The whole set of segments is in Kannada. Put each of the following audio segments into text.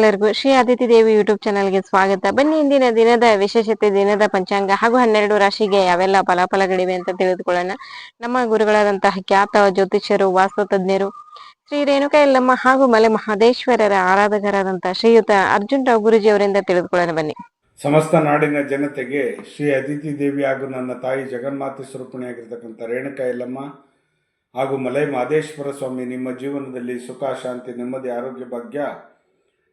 ಎಲ್ಲರಿಗೂ ಶ್ರೀ ಆದಿತಿ ದೇವಿ ಯೂಟ್ಯೂಬ್ ಚಾನಲ್ಗೆ ಸ್ವಾಗತ. ಬನ್ನಿ, ಇಂದಿನ ದಿನದ ವಿಶೇಷತೆ, ದಿನದ ಪಂಚಾಂಗ ಹಾಗೂ ಹನ್ನೆರಡು ರಾಶಿಗೆ ಯಾವೆಲ್ಲ ಫಲಾಫಲಗಳಿವೆ ಅಂತ ತಿಳಿದುಕೊಳ್ಳೋಣ. ನಮ್ಮ ಗುರುಗಳಾದಂತಹ ಖ್ಯಾತ ಜ್ಯೋತಿಷ್ಯರು, ವಾಸ್ತು ತಜ್ಞರು, ಶ್ರೀ ರೇಣುಕಾ ಹಾಗೂ ಮಲೆ ಮಹದೇಶ್ವರರ ಆರಾಧಕರಾದಂತಹ ಶ್ರೀಯುತ ಅರ್ಜುನ್ ರಾವ್ ಗುರುಜಿ ಅವರಿಂದ ತಿಳಿದುಕೊಳ್ಳೋಣ. ಬನ್ನಿ. ಸಮಸ್ತ ನಾಡಿನ ಜನತೆಗೆ ಶ್ರೀ ಅದಿತಿ ದೇವಿ ಹಾಗೂ ನನ್ನ ತಾಯಿ ಜಗನ್ಮಾತೆ ಸ್ವರೂಪಣೆಯಾಗಿರ್ತಕ್ಕಂಥ ರೇಣುಕಾ ಹಾಗೂ ಮಲೈ ಮಹದೇಶ್ವರ ಸ್ವಾಮಿ ನಿಮ್ಮ ಜೀವನದಲ್ಲಿ ಸುಖ, ಶಾಂತಿ, ನೆಮ್ಮದಿ, ಆರೋಗ್ಯ, ಭಾಗ್ಯ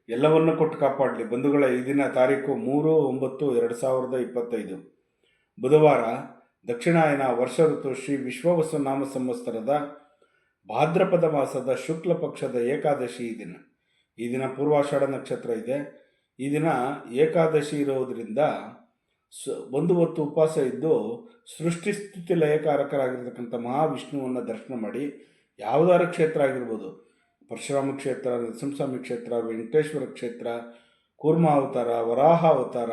ಎಲ್ಲವನ್ನು ಕೊಟ್ಟು ಕಾಪಾಡಲಿ. ಬಂಧುಗಳ, ಈ ದಿನ ತಾರೀಕು ಮೂರು, ಒಂಬತ್ತು, ಎರಡು ಸಾವಿರದ ಇಪ್ಪತ್ತೈದು. ಬುಧವಾರ ದಕ್ಷಿಣಾಯನ ವರ್ಷ ಋತು ಶ್ರೀ ವಿಶ್ವವಸು ನಾಮ ಸಂವತ್ಸರದ ಭಾದ್ರಪದ ಮಾಸದ ಶುಕ್ಲ ಪಕ್ಷದ ಏಕಾದಶಿ ಈ ದಿನ. ಈ ದಿನ ಪೂರ್ವಾಷಾಢ ನಕ್ಷತ್ರ ಇದೆ. ಈ ದಿನ ಏಕಾದಶಿ ಇರೋದರಿಂದ ಸ, ಒಂದು ಹೊತ್ತು ಉಪವಾಸ ಇದ್ದು ಸೃಷ್ಟಿ ಸ್ಥಿತಿ ಲಯಕಾರಕರಾಗಿರ್ತಕ್ಕಂಥ ಮಹಾವಿಷ್ಣುವನ್ನು ದರ್ಶನ ಮಾಡಿ, ಯಾವುದಾರ ಕ್ಷೇತ್ರ ಆಗಿರ್ಬೋದು ಪರಶುರಾಮ ಕ್ಷೇತ್ರ, ನರಸಿಂಹಸ್ವಾಮಿ ಕ್ಷೇತ್ರ, ವೆಂಕಟೇಶ್ವರ ಕ್ಷೇತ್ರ ಕೂರ್ಮಾವತಾರ ವರಾಹ ಅವತಾರ,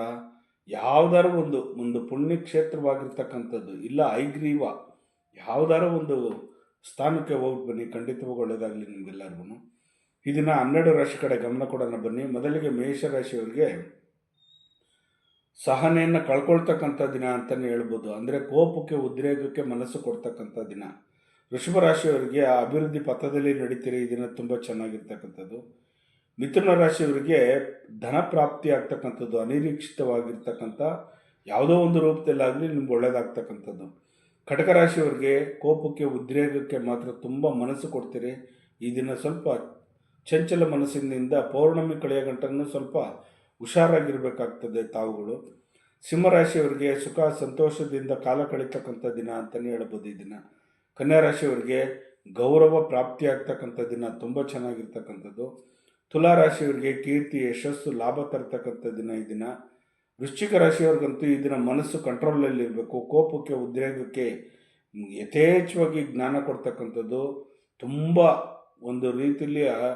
ಯಾವುದಾರ ಒಂದು ಒಂದು ಪುಣ್ಯ ಕ್ಷೇತ್ರವಾಗಿರ್ತಕ್ಕಂಥದ್ದು ಇಲ್ಲ ಐಗ್ರೀವ, ಯಾವುದಾರ ಒಂದು ಸ್ಥಾನಕ್ಕೆ ಹೋಗಿ ಬನ್ನಿ ಖಂಡಿತವಾಗಿ ಒಳ್ಳೆಯದಾಗಲಿ ನಿಮಗೆಲ್ಲರಿಗೂ ಇದನ್ನ ದಿನ ಹನ್ನೆರಡು ರಾಶಿ ಕಡೆ ಗಮನ ಕೊಡೋಣ ಬನ್ನಿ. ಮೊದಲಿಗೆ ಮೇಷ ರಾಶಿಯವರಿಗೆ ಸಹನೆಯನ್ನು ಕಳ್ಕೊಳ್ತಕ್ಕಂಥ ದಿನ ಅಂತಲೇ ಹೇಳ್ಬೋದು. ಅಂದರೆ ಕೋಪಕ್ಕೆ, ಉದ್ರೇಕಕ್ಕೆ ಮನಸ್ಸು ಕೊಡ್ತಕ್ಕಂಥ ದಿನ. ವೃಷಭ ರಾಶಿಯವರಿಗೆ ಆ ಅಭಿವೃದ್ಧಿ ಪಥದಲ್ಲಿ ನಡೀತೀರಿ ಈ ದಿನ ತುಂಬ ಚೆನ್ನಾಗಿರ್ತಕ್ಕಂಥದ್ದು. ಮಿಥುನ ರಾಶಿಯವರಿಗೆ ಧನ ಪ್ರಾಪ್ತಿ ಆಗ್ತಕ್ಕಂಥದ್ದು, ಅನಿರೀಕ್ಷಿತವಾಗಿರ್ತಕ್ಕಂಥ ಯಾವುದೋ ಒಂದು ರೂಪದಲ್ಲಾಗಲಿ ನಿಮ್ಗೆ ಒಳ್ಳೆಯದಾಗ್ತಕ್ಕಂಥದ್ದು ಕಟಕ ರಾಶಿಯವರಿಗೆ ಕೋಪಕ್ಕೆ ಉದ್ರೇಕಕ್ಕೆ ಮಾತ್ರ ತುಂಬ ಮನಸ್ಸು ಕೊಡ್ತೀರಿ. ಈ ದಿನ ಸ್ವಲ್ಪ ಚಂಚಲ ಮನಸ್ಸಿನಿಂದ ಪೌರ್ಣಮಿ ಕಳೆಯ ಗಂಟನ್ನು ಸ್ವಲ್ಪ ಹುಷಾರಾಗಿರಬೇಕಾಗ್ತದೆ ತಾವುಗಳು. ಸಿಂಹರಾಶಿಯವರಿಗೆ ಸುಖ, ಸಂತೋಷದಿಂದ ಕಾಲ ಕಳೀತಕ್ಕಂಥ ದಿನ ಅಂತಲೇ ಹೇಳ್ಬೋದು ಈ ದಿನ. ಕನ್ಯಾ ರಾಶಿಯವರಿಗೆ ಗೌರವ ಪ್ರಾಪ್ತಿಯಾಗ್ತಕ್ಕಂಥ ದಿನ ತುಂಬ ಚೆನ್ನಾಗಿರ್ತಕ್ಕಂಥದ್ದು. ತುಲಾ ರಾಶಿಯವರಿಗೆ ಕೀರ್ತಿ, ಯಶಸ್ಸು, ಲಾಭ ತರತಕ್ಕಂಥ ದಿನ ಈ ದಿನ. ವೃಶ್ಚಿಕ ರಾಶಿಯವ್ರಿಗಂತೂ ಈ ದಿನ ಮನಸ್ಸು ಕಂಟ್ರೋಲಲ್ಲಿರಬೇಕು ಕೋಪಕ್ಕೆ, ಉದ್ರೇಕಕ್ಕೆ ಯಥೇಚ್ಛವಾಗಿ ಜ್ಞಾನ ಕೊಡ್ತಕ್ಕಂಥದ್ದು. ತುಂಬ ಒಂದು ರೀತಿಯಲ್ಲಿ ಆ-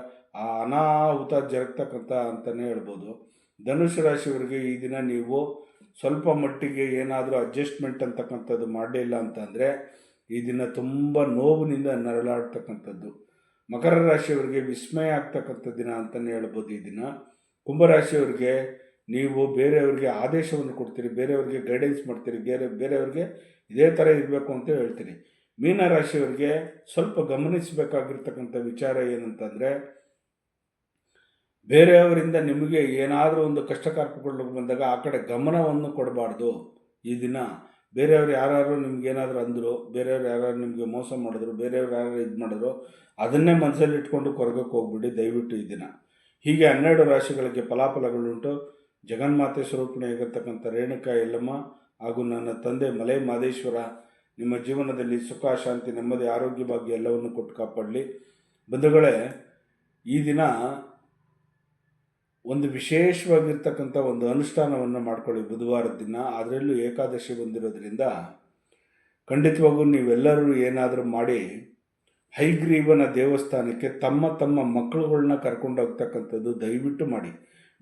ಅನಾಹುತ ಜರಗ್ತಕ್ಕಂಥ ಅಂತಲೇ ಹೇಳ್ಬೋದು. ಧನುಷ್ ರಾಶಿಯವರಿಗೆ ಈ ದಿನ ನೀವು ಸ್ವಲ್ಪ ಮಟ್ಟಿಗೆ ಏನಾದರೂ ಅಡ್ಜಸ್ಟ್ಮೆಂಟ್ ಅಂತಕ್ಕಂಥದ್ದು ಮಾಡಲಿಲ್ಲ ಅಂತಂದರೆ ಈ ದಿನ ತುಂಬ ನೋವಿನಿಂದ ನರಳಾಡ್ತಕ್ಕಂಥದ್ದು. ಮಕರ ರಾಶಿಯವರಿಗೆ ವಿಸ್ಮಯ ಆಗ್ತಕ್ಕಂಥ ದಿನ ಅಂತಲೇ ಹೇಳ್ಬೋದು ಈ ದಿನ. ಕುಂಭರಾಶಿಯವರಿಗೆ ನೀವು ಬೇರೆಯವ್ರಿಗೆ ಆದೇಶವನ್ನು ಕೊಡ್ತೀರಿ, ಬೇರೆಯವರಿಗೆ ಗೈಡೆನ್ಸ್ ಮಾಡ್ತೀರಿ, ಬೇರೆ, ಬೇರೆಯವ್ರಿಗೆ ಇದೇ ಥರ ಇರಬೇಕು ಅಂತ ಹೇಳ್ತೀರಿ. ಮೀನರಾಶಿಯವರಿಗೆ ಸ್ವಲ್ಪ ಗಮನಿಸಬೇಕಾಗಿರ್ತಕ್ಕಂಥ ವಿಚಾರ ಏನಂತಂದರೆ, ಬೇರೆಯವರಿಂದ ನಿಮಗೆ ಏನಾದರೂ ಒಂದು ಕಷ್ಟ ಕಾರ್ಪುಗಳು ಬಂದಾಗ ಆ ಕಡೆ ಗಮನವನ್ನು ಕೊಡಬಾರ್ದು ಈ ದಿನ. ಬೇರೆಯವ್ರು ಯಾರು ನಿಮ್ಗೆ ಏನಾದರೂ ಅಂದರು, ಬೇರೆಯವ್ರು ಯಾರು ನಿಮಗೆ ಮೋಸ ಮಾಡಿದ್ರು, ಬೇರೆಯವ್ರು ಯಾರು ಇದು ಮಾಡಿದ್ರು, ಅದನ್ನೇ ಮನಸ್ಸಲ್ಲಿ ಇಟ್ಕೊಂಡು ಕೊರಗಕ್ಕೆ ಹೋಗ್ಬಿಡಿ, ದಯವಿಟ್ಟು ಈ ದಿನ. ಹೀಗೆ ಹನ್ನೆರಡು ರಾಶಿಗಳಿಗೆ ಫಲಾಫಲಗಳುಂಟು. ಜಗನ್ಮಾತೆ ಸ್ವರೂಪಿಣಿಯಾಗಿರ್ತಕ್ಕಂಥ ರೇಣುಕಾ ಎಲ್ಲಮ್ಮ ಹಾಗೂ ನನ್ನ ತಂದೆ ಮಲೆ ಮಾದೇಶ್ವರ ನಿಮ್ಮ ಜೀವನದಲ್ಲಿ ಸುಖ, ಶಾಂತಿ, ನೆಮ್ಮದಿ ಆರೋಗ್ಯ ಭಾಗ್ಯ ಎಲ್ಲವನ್ನು ಕೊಟ್ಟು ಕಾಪಾಡಲಿ. ಬಂಧುಗಳೇ, ಈ ದಿನ ಒಂದು ವಿಶೇಷವಾಗಿರ್ತಕ್ಕಂಥ ಒಂದು ಅನುಷ್ಠಾನವನ್ನು ಮಾಡ್ಕೊಳ್ಳಿ ಬುಧವಾರದ ದಿನ. ಅದರಲ್ಲೂ ಏಕಾದಶಿ ಬಂದಿರೋದ್ರಿಂದ ಖಂಡಿತವಾಗೂ ನೀವೆಲ್ಲರೂ ಏನಾದರೂ ಮಾಡಿ ಹೈಗ್ರೀವನ ದೇವಸ್ಥಾನಕ್ಕೆ ತಮ್ಮ ತಮ್ಮ ಮಕ್ಕಳುಗಳನ್ನ ಕರ್ಕೊಂಡೋಗ್ತಕ್ಕಂಥದ್ದು ದಯವಿಟ್ಟು ಮಾಡಿ.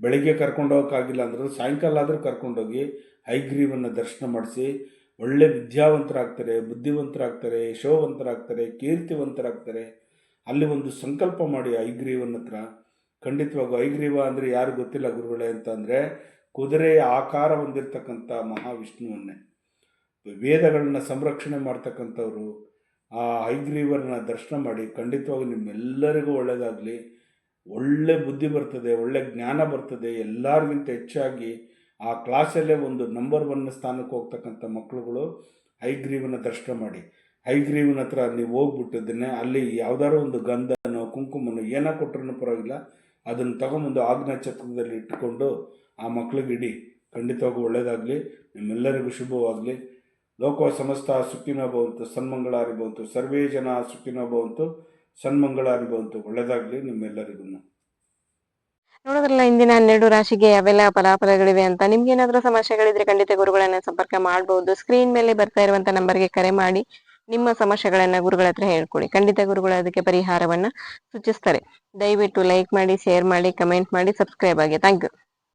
ಬೆಳಗ್ಗೆ ಕರ್ಕೊಂಡು ಹೋಗೋಕ್ಕಾಗಿಲ್ಲ ಅಂದರೂ ಸಾಯಂಕಾಲ ಆದರೂ ಕರ್ಕೊಂಡೋಗಿ ಹೈಗ್ರೀವನ ದರ್ಶನ ಮಾಡಿಸಿ ಒಳ್ಳೆ ವಿದ್ಯಾವಂತರಾಗ್ತಾರೆ, ಬುದ್ಧಿವಂತರಾಗ್ತಾರೆ, ಯಶೋವಂತರಾಗ್ತಾರೆ, ಕೀರ್ತಿವಂತರಾಗ್ತಾರೆ. ಅಲ್ಲಿ ಒಂದು ಸಂಕಲ್ಪ ಮಾಡಿ ಐಗ್ರೀವನ ಹತ್ರ. ಖಂಡಿತವಾಗೂ ಐಗ್ರೀವ ಅಂದರೆ ಯಾರು ಗೊತ್ತಿಲ್ಲ ಗುರುಗಳೇ ಅಂತಂದರೆ ಕುದುರೆಯ ಆಕಾರ ಹೊಂದಿರತಕ್ಕಂಥ ಮಹಾವಿಷ್ಣುವನ್ನೇ. ವೇದಗಳನ್ನ ಸಂರಕ್ಷಣೆ ಮಾಡ್ತಕ್ಕಂಥವ್ರು ಆ ಐಗ್ರೀವರನ್ನ ದರ್ಶನ ಮಾಡಿ ಖಂಡಿತವಾಗಿ ನಿಮ್ಮೆಲ್ಲರಿಗೂ ಒಳ್ಳೆಯದಾಗಲಿ ಒಳ್ಳೆ ಬುದ್ಧಿ ಬರ್ತದೆ, ಒಳ್ಳೆ ಜ್ಞಾನ ಬರ್ತದೆ, ಎಲ್ಲರಿಗಿಂತ ಹೆಚ್ಚಾಗಿ ಆ ಕ್ಲಾಸಲ್ಲೇ ಒಂದು ನಂಬರ್ ಒನ್ ಸ್ಥಾನಕ್ಕೆ ಹೋಗ್ತಕ್ಕಂಥ ಮಕ್ಕಳುಗಳು ಐಗ್ರೀವನ ದರ್ಶನ ಮಾಡಿ. ಐಗ್ರೀವನ ಹತ್ರ ನೀವು ಹೋಗ್ಬಿಟ್ಟಿದ್ದನ್ನೇ, ಅಲ್ಲಿ ಯಾವ್ದಾದ್ರು ಒಂದು ಗಂಧನೋ, ಕುಂಕುಮನೋ ಏನೋ ಕೊಟ್ಟರು ಪರವಾಗಿಲ್ಲ. ಅದನ್ನು ತಗೊಂಬಂದು ಆಜ್ಞಾ ಚಕ್ರದಲ್ಲಿ ಇಟ್ಟುಕೊಂಡು ಆ ಮಕ್ಕಳಿಗೆ ಇಡಿ. ಖಂಡಿತವಾಗೂ ಒಳ್ಳೆಯದಾಗಲಿ ನಿಮ್ಮೆಲ್ಲರಿಗೂ ಶುಭವಾಗಲಿ. ಲೋಕೋ ಸಮಸ್ತ ಸುಖಿನೋ ಭವಂತು ಸನ್ಮಂಗಳಾರಿ ಭವಂತು ಸರ್ವೇ ಜನ ಸುಖಿನೋ ಭವಂತು ಸನ್ಮಂಗಳಾರಿ ಭವಂತು ಒಳ್ಳೆಯದಾಗಲಿ ನಿಮ್ಮೆಲ್ಲರಿಗೂ. ನೋಡೋದ್ರಲ್ಲ, ಇಂದಿನ ಹನ್ನೆರಡು ರಾಶಿಗೆ ಯಾವೆಲ್ಲ ಫಲಾಫಲಗಳಿವೆ ಅಂತ. ನಿಮ್ಗೆ ಏನಾದ್ರೂ ಸಮಸ್ಯೆಗಳಿದ್ರೆ ಖಂಡಿತ ಗುರುಗಳನ್ನ ಸಂಪರ್ಕ ಮಾಡಬಹುದು ಸ್ಕ್ರೀನ್ ಮೇಲೆ ಬರ್ತಾ ಇರುವಂತ ನಂಬರ್ಗೆ ಕರೆ ಮಾಡಿ. ನಿಮ್ಮ ಸಮಸ್ಯೆಗಳನ್ನ ಗುರುಗಳ ಹತ್ರ ಹೇಳ್ಕೊಡಿ. ಖಂಡಿತ ಗುರುಗಳು ಅದಕ್ಕೆ ಪರಿಹಾರವನ್ನ ಸೂಚಿಸ್ತಾರೆ. ದಯವಿಟ್ಟು ಲೈಕ್ ಮಾಡಿ ಶೇರ್ ಮಾಡಿ ಕಮೆಂಟ್ ಮಾಡಿ ಸಬ್ಸ್ಕ್ರೈಬ್ ಆಗಿ. Thank you